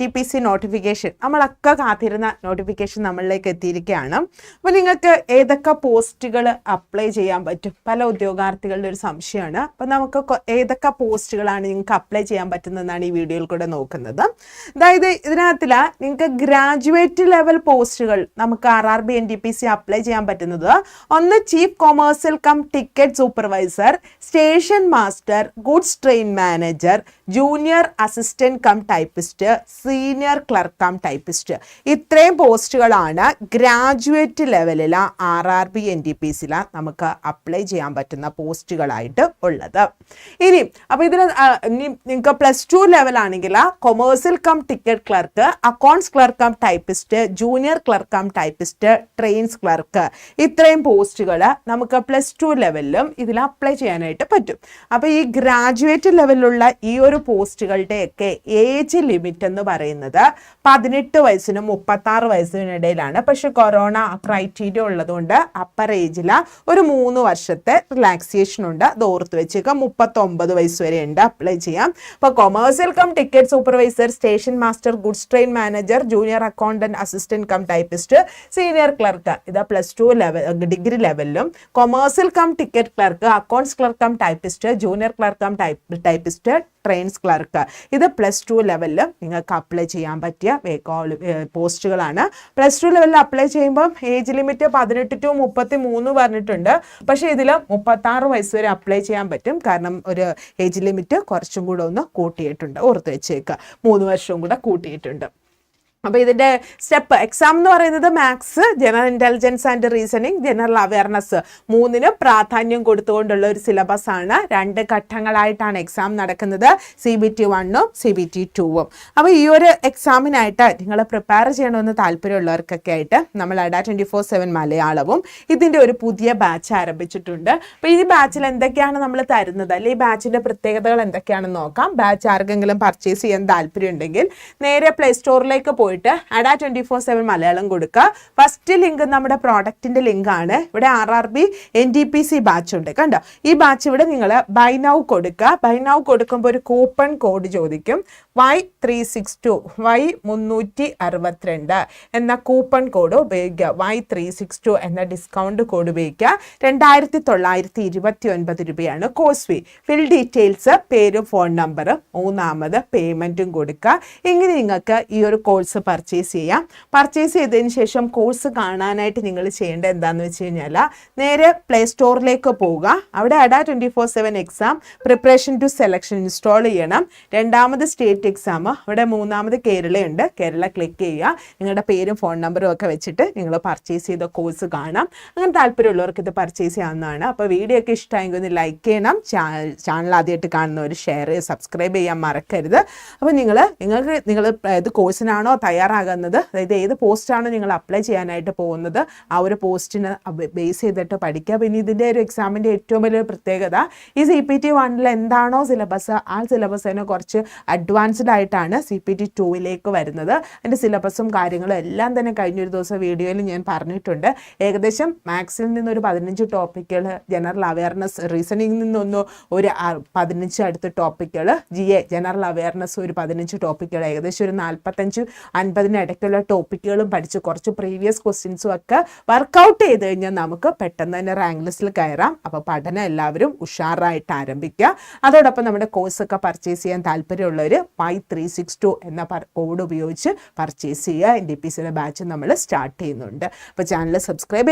D P C notification നമ്മളൊക്കെ കാത്തിരുന്ന notification നമ്മളിലേക്ക് എത്തിയിരിക്കുകയാണ്. അപ്പോൾ നിങ്ങൾക്ക് ഏതൊക്കെ പോസ്റ്റുകൾ അപ്ലൈ ചെയ്യാൻ പറ്റും? പല ഉദ്യോഗാർത്ഥികളുടെ ഒരു സംശയമാണ്. അപ്പോൾ നമുക്ക് ഏതൊക്കെ പോസ്റ്റുകളാണ് നിങ്ങൾക്ക് അപ്ലൈ ചെയ്യാൻ പറ്റുന്നതെന്നാണ് ഈ വീഡിയോയിൽ കൂടെ നോക്കുന്നത്. അതായത് ഇതിനകത്തിൽ നിങ്ങൾക്ക് ഗ്രാജുവേറ്റ് ലെവൽ പോസ്റ്റുകൾ നമുക്ക് R R B N D P C apply ചെയ്യാൻ പറ്റുന്നത്. ഒന്ന് chief commercial cum ticket supervisor station master goods train manager junior assistant cum typist senior clerk cum typist ഇത്രയും പോസ്റ്റുകളാണ് ഗ്രാജുവേറ്റ് ലെവലിൽ R R B N D P സിയിൽ നമുക്ക് apply ചെയ്യാൻ പറ്റുന്ന പോസ്റ്റുകളായിട്ട് ഉള്ളത്. ഇനി അപ്പോൾ ഇതിന് നിങ്ങൾക്ക് plus two ലെവലാണെങ്കിൽ commercial cum ticket clerk accounts clerk cum typist junior clerk cum typist trains clerk ഇത്രയും പോസ്റ്റുകൾ നമുക്ക് പ്ലസ് ടു ലെവലിലും ഇതിൽ അപ്ലൈ ചെയ്യാനായിട്ട് പറ്റും. അപ്പോൾ ഈ ഗ്രാജുവേറ്റ് ലെവലിലുള്ള ഈ ഒരു പോസ്റ്റുകളുടെയൊക്കെ ഏജ് ലിമിറ്റ് എന്ന് പറയുന്നത്. പതിനെട്ട് വയസ്സിനും മുപ്പത്താറ് വയസ്സിനും ഇടയിലാണ്. പക്ഷെ കൊറോണ ക്രൈറ്റീരിയ ഉള്ളതുകൊണ്ട് അപ്പർ ഏജിൽ ഒരു മൂന്ന് വർഷത്തെ റിലാക്സേഷൻ ഉണ്ട്. അത് ഓർത്ത് വെച്ചേക്കാം മുപ്പത്തൊമ്പത് വയസ്സ് വരെ ഉണ്ട്. അപ്ലൈ ചെയ്യാം. അപ്പോൾ commercial cum ticket supervisor station master goods train manager junior accountant assistant cum typist senior clerk ഇത് plus two level degree ലെവലിലും commercial cum ticket clerk accounts clerk cum typist junior clerk cum typist trains clerk ഇത് plus two ലെവലിൽ നിങ്ങൾക്ക് apply ചെയ്യാൻ പറ്റിയ പോസ്റ്റുകളാണ് plus two ലെവലിൽ apply ചെയ്യുമ്പോൾ age limit പതിനെട്ട് ടു മുപ്പത്തി മൂന്ന് പറഞ്ഞിട്ടുണ്ട്. പക്ഷേ ഇതിൽ മുപ്പത്താറ് വയസ്സ് വരെ അപ്ലൈ ചെയ്യാൻ പറ്റും. കാരണം ഒരു ഏജ് ലിമിറ്റ് കുറച്ചും കൂടെ ഒന്ന് കൂട്ടിയിട്ടുണ്ട്. ഓർത്ത് വെച്ചേക്കുക മൂന്ന് വർഷവും കൂടെ കൂട്ടിയിട്ടുണ്ട്. അപ്പോൾ ഇതിന്റെ സ്റ്റെപ്പ് എക്സാം എന്ന് പറയുന്നത് maths general intelligence and reasoning general awareness മൂന്നിന് പ്രാധാന്യം കൊടുത്തുകൊണ്ടുള്ള ഒരു സിലബസ് ആണ്. രണ്ട് ഘട്ടങ്ങളായിട്ടാണ് എക്സാം നടക്കുന്നത്. സി ബി ടി വണ്ണും സി ബി ടി ടൂവും അപ്പോൾ ഈ ഒരു എക്സാമിനായിട്ട് നിങ്ങൾ പ്രിപ്പയർ ചെയ്യണമെന്ന് താല്പര്യമുള്ളവർക്കൊക്കെ ആയിട്ട് നമ്മൾ അഡ ട്വന്റി ഫോർ സെവൻ മലയാളവും ഇതിന്റെ ഒരു പുതിയ ബാച്ച് ആരംഭിച്ചിട്ടുണ്ട്. അപ്പോൾ ഈ ബാച്ചിൽ എന്തൊക്കെയാണ് നമ്മൾ തരുന്നത്? അല്ലെങ്കിൽ ഈ ബാച്ചിന്റെ പ്രത്യേകതകൾ എന്തൊക്കെയാണെന്ന് നോക്കാം. ബാച്ച് ആർക്കെങ്കിലും പർച്ചേസ് ചെയ്യാൻ താല്പര്യമുണ്ടെങ്കിൽ നേരെ പ്ലേ സ്റ്റോറിലേക്ക് പോയിട്ട് Adda twenty four seven Malayalam കൊടുക്കുക ഫസ്റ്റ് ലിങ്ക് നമ്മുടെ പ്രോഡക്റ്റിന്റെ ലിങ്കാണ് ഇവിടെ R R B N D P C batch ഉണ്ട്. കണ്ടോ? ഈ ബാച്ച് ഇവിടെ നിങ്ങൾ ബൈ നൗ കൊടുക്കുക ബൈ നൗ കൊടുക്കുമ്പോൾ ഒരു കൂപ്പൺ കോഡ് ചോദിക്കും. Y three six two Y മുന്നൂറ്റി അറുപത്തിരണ്ട് എന്ന കൂപ്പൺ കോഡ് ഉപയോഗിക്കുക. വൈ ത്രീ സിക്സ് ടു എന്ന ഡിസ്കൗണ്ട് കോഡ് ഉപയോഗിക്കുക. രണ്ടായിരത്തി തൊള്ളായിരത്തി ഇരുപത്തി ഒൻപത് രൂപയാണ് കോസ് ഫീ ഫിൽ ഡീറ്റെയിൽസ് പേരും ഫോൺ നമ്പറും മൂന്നാമത് പേയ്മെന്റും കൊടുക്കുക ഇങ്ങനെ നിങ്ങൾക്ക് ഈ ഒരു കോഴ്സ് പർച്ചേസ് ചെയ്യാം. പർച്ചേസ് ചെയ്തതിന് ശേഷം കോഴ്സ് കാണാനായിട്ട് നിങ്ങൾ ചെയ്യേണ്ട എന്താണെന്ന് വെച്ച് കഴിഞ്ഞാൽ നേരെ പ്ലേ സ്റ്റോറിലേക്ക് പോവുക. അവിടെ Adda twenty four seven exam preparation to selection install ചെയ്യണം. രണ്ടാമത് സ്റ്റേറ്റ് എക്സാം അവിടെ മൂന്നാമത് കേരളയുണ്ട്. കേരള ക്ലിക്ക് ചെയ്യുക. നിങ്ങളുടെ പേരും ഫോൺ നമ്പറും ഒക്കെ വെച്ചിട്ട് നിങ്ങൾ പർച്ചേസ് ചെയ്ത കോഴ്സ് കാണാം. അങ്ങനെ താല്പര്യമുള്ളവർക്ക് ഇത് പർച്ചേസ് ചെയ്യാവുന്നതാണ്. അപ്പോൾ വീഡിയോ ഒക്കെ ഇഷ്ടമായെങ്കിൽ ഒന്ന് ലൈക്ക് ചെയ്യണം. ചാനൽ ആദ്യമായിട്ട് കാണുന്നവർ ഷെയർ സബ്സ്ക്രൈബ് ചെയ്യാൻ മറക്കരുത്. അപ്പോൾ നിങ്ങൾ നിങ്ങൾക്ക് നിങ്ങൾ ഇത് കോഴ്സിനാണോ തയ്യാറാകുന്നത്. അതായത് ഏത് പോസ്റ്റാണ് നിങ്ങൾ അപ്ലൈ ചെയ്യാനായിട്ട് പോകുന്നത്? ആ ഒരു പോസ്റ്റിന് ബേസ് ചെയ്തിട്ട് പഠിക്കുക. പിന്നെ ഇതിന്റെ ഒരു എക്സാമിന്റെ ഏറ്റവും വലിയ പ്രത്യേകത ഈ സി പി ടി വണ്ണിൽ എന്താണോ സിലബസ് ആ സിലബസിനെ കുറച്ച് അഡ്വാൻസ്ഡ് ആയിട്ടാണ് സി പി ടി ടൂവിലേക്ക് വരുന്നത്. അതിന്റെ സിലബസും കാര്യങ്ങളും എല്ലാം തന്നെ കഴിഞ്ഞൊരു ദിവസം വീഡിയോയിൽ ഞാൻ പറഞ്ഞിട്ടുണ്ട്. ഏകദേശം മാത്സിൽ നിന്നൊരു പതിനഞ്ച് ടോപ്പിക്കുകൾ ജനറൽ അവയർനെസ് റീസണിങ്ങിൽ നിന്നൊന്ന് ഒരു പതിനഞ്ച് അടുത്ത ടോപ്പിക്കുകൾ ജി എ ജനറൽ അവയർനെസ് ഒരു പതിനഞ്ച് ടോപ്പിക്കുകൾ ഏകദേശം ഒരു നാൽപ്പത്തഞ്ച് അൻപതിന് ഇടയ്ക്കുള്ള ടോപ്പിക്കുകളും പഠിച്ച് കുറച്ച് പ്രീവിയസ് ക്വസ്റ്റ്യൻസും ഒക്കെ വർക്കൗട്ട് ചെയ്ത് കഴിഞ്ഞാൽ നമുക്ക് പെട്ടെന്ന് തന്നെ റാങ്ക് ലിസ്റ്റിൽ കയറാം. അപ്പോൾ പഠനം എല്ലാവരും ഉഷാറായിട്ട് ആരംഭിക്കുക. അതോടൊപ്പം നമ്മുടെ കോഴ്സൊക്കെ പർച്ചേസ് ചെയ്യാൻ താല്പര്യമുള്ളവർ മൈ ത്രീ സിക്സ് ടു എന്ന കോഡ് ഉപയോഗിച്ച് പർച്ചേസ് ചെയ്യുക. എൻ ഡി പി സിയുടെ ബാച്ച് നമ്മൾ സ്റ്റാർട്ട് ചെയ്യുന്നുണ്ട്. അപ്പോൾ ചാനൽ സബ്സ്ക്രൈബ്